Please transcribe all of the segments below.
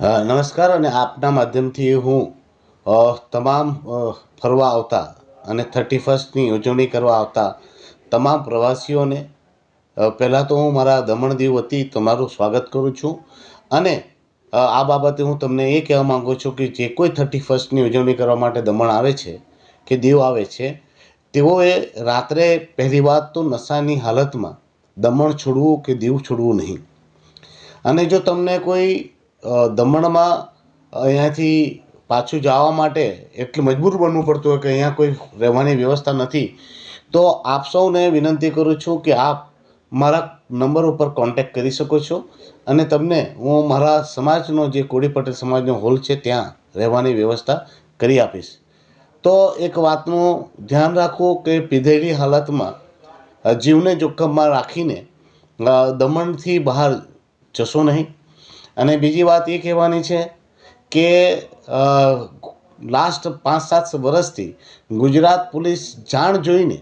નમસ્કાર અને આપના માધ્યમથી હું તમામ ફરવા આવતા અને થર્ટી ફર્સ્ટની ઉજવણી કરવા આવતા તમામ પ્રવાસીઓને પહેલાં તો હું મારા દમણ દીવ વતી તમારું સ્વાગત કરું છું અને આ બાબતે હું તમને એ કહેવા માગું છું કે જે કોઈ થર્ટી ફર્સ્ટની ઉજવણી કરવા માટે દમણ આવે છે, કે દીવ આવે છે, તેઓએ રાત્રે પહેલી વાત તો નશાની હાલતમાં દમણ છોડવું કે દીવ છોડવું નહીં. અને જો તમને કોઈ દમણમાં અહીંયાથી પાછું જવા માટે એટલું મજબૂર બનવું પડતું હોય કે અહીંયા કોઈ રહેવાની વ્યવસ્થા નથી. તો આપ સૌને વિનંતી કરું છું કે આપ મારા નંબર ઉપર કોન્ટેક્ટ કરી શકો છો અને તમને હું મારા સમાજનો જે કોળી પટેલ સમાજનો હોલ છે ત્યાં રહેવાની વ્યવસ્થા કરી આપીશ. તો એક વાતનું ધ્યાન રાખવું કે પીધેલી હાલતમાં જીવને જોખમમાં રાખીને દમણથી બહાર જશો નહીં. અને બીજી વાત એ કહેવાની છે કે લાસ્ટ પાંચ સાત વર્ષથી ગુજરાત પોલીસ જાણ જોઈને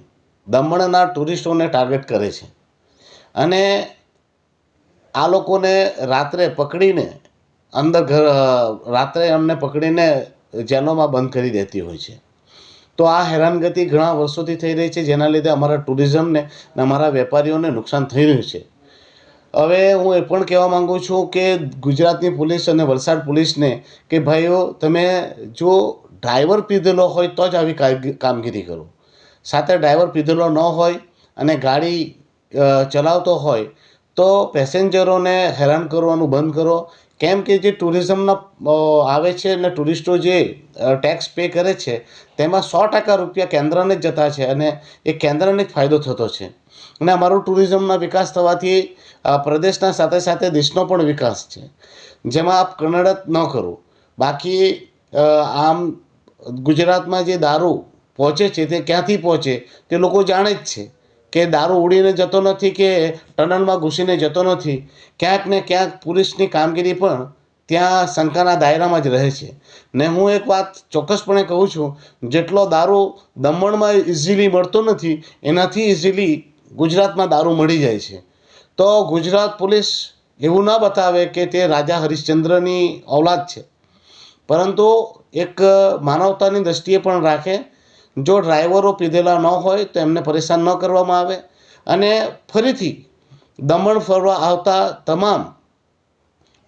દમણના ટુરિસ્ટોને ટાર્ગેટ કરે છે. અને આ લોકોને રાત્રે પકડીને અંદર ઘર રાત્રે અમને પકડીને જેલોમાં બંધ કરી દેતી હોય છે. તો આ હેરાનગતિ ઘણા વર્ષોથી થઈ રહી છે, જેના લીધે અમારા ટુરિઝમને અને અમારા વેપારીઓને નુકસાન થઈ રહ્યું છે. હવે હું એ પણ કહેવા માંગુ છું કે ગુજરાતની પોલીસ અને વલસાડ પોલીસને કે ભાઈઓ, તમે જો ડ્રાઈવર પીધેલો હોય તો જ આવી કામગીરી કરો. સાથે ડ્રાઈવર પીધેલો ન હોય અને ગાડી ચલાવતો હોય તો પેસેન્જરોને હેરાન કરવાનું બંધ કરો. કેમ કે જે ટુરિઝમના આવે છે અને ટુરિસ્ટો જે ટેક્સ પે કરે છે, તેમાં સો ટકા રૂપિયા કેન્દ્રને જ જતા છે અને એ કેન્દ્રને જ ફાયદો થતો છે. અને અમારો ટુરિઝમના વિકાસ થવાથી પ્રદેશના સાથે સાથે દેશનો પણ વિકાસ છે. જેમાં આપ કન્નડત ન કરો. બાકી આમ ગુજરાતમાં જે દારૂ પહોંચે છે, તે ક્યાંથી પહોંચે, તે લોકો જાણે જ છે. કે દારૂ ઉડીને જતો નથી કે ટનલમાં ઘૂસીને જતો નથી, ક્યાંક ને ક્યાંક પોલીસની કામગીરી પણ ત્યાં શંકાના દાયરામાં જ રહે છે. ને હું એક વાત ચોક્કસપણે કહું છું, જેટલો દારૂ દમણમાં ઇઝીલી મળતો નથી, એનાથી ઇઝીલી ગુજરાતમાં દારૂ મળી જાય છે. તો ગુજરાત પોલીસ એવું ના બતાવે કે તે રાજા હરિશ્ચંદ્રની ઓલાદ છે. પરંતુ એક માનવતાની દ્રષ્ટિએ પણ રાખે જો ડ્રાઈવરો પીધેલા ન હોય તો એમને પરેશાન ન કરવામાં આવે. અને ફરીથી દમણ ફરવા આવતા તમામ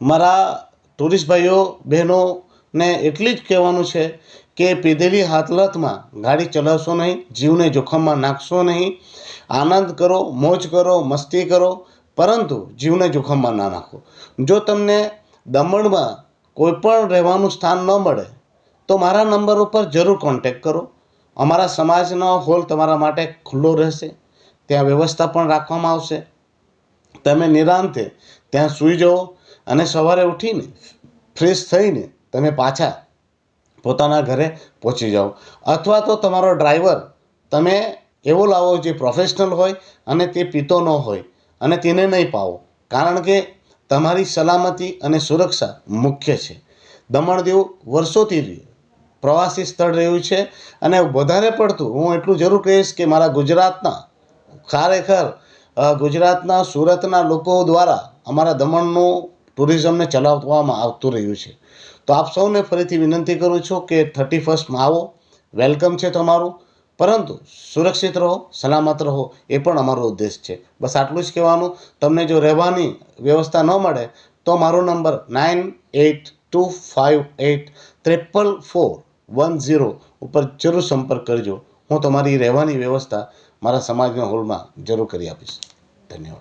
મારા ટુરિસ્ટ ભાઈઓ, બહેનોને એટલી જ કહેવાનું છે કે પીધેલી હાલતમાં ગાડી ચલાવશો નહીં, જીવને જોખમમાં નાખશો નહીં. આનંદ કરો, મોજ કરો, મસ્તી કરો, પરંતુ જીવને જોખમમાં ના નાખો. જો તમને દમણમાં કોઈ પણ રહેવાનું સ્થાન ન મળે, તો મારા નંબર ઉપર જરૂર કોન્ટેક કરો. અમારા સમાજનો હોલ તમારા માટે ખુલ્લો રહેશે, ત્યાં વ્યવસ્થા પણ રાખવામાં આવશે. તમે નિરાંતે ત્યાં સૂઈ જાઓ અને સવારે ઉઠીને ફ્રેશ થઈને તમે પાછા પોતાના ઘરે પહોંચી જાઓ. અથવા તો તમારો ડ્રાઈવર તમે એવો લાવો જે પ્રોફેશનલ હોય અને તે પીતો ન હોય અને તેને નહીં પાવો. કારણ કે તમારી સલામતી અને સુરક્ષા મુખ્ય છે. દમણ દીવ વર્ષોથી પ્રવાસી સ્થળ રહ્યું છે. અને વધારે પડતું હું એટલું જરૂર કહીશ કે મારા ગુજરાતના, ખરેખર ગુજરાતના, સુરતના લોકો દ્વારા અમારા દમણનું ટુરિઝમને ચલાવવામાં આવતું રહ્યું છે. તો આપ સૌને ફરીથી વિનંતી કરું છું કે થર્ટી ફર્સ્ટમાં આવો. વેલકમ છે તમારું. પરંતુ સુરક્ષિત રહો, સલામત રહો, એ પણ અમારો ઉદ્દેશ છે. બસ આટલું જ કહેવાનું. તમને જો રહેવાની વ્યવસ્થા ન મળે તો મારો number nine eight two five eight triple four one zero ઉપર જરૂર સંપર્ક કરજો. હું તમારી રહેવાની વ્યવસ્થા મારા સમાજના હોલમાં જરૂર કરી આપીશ. ધન્યવાદ.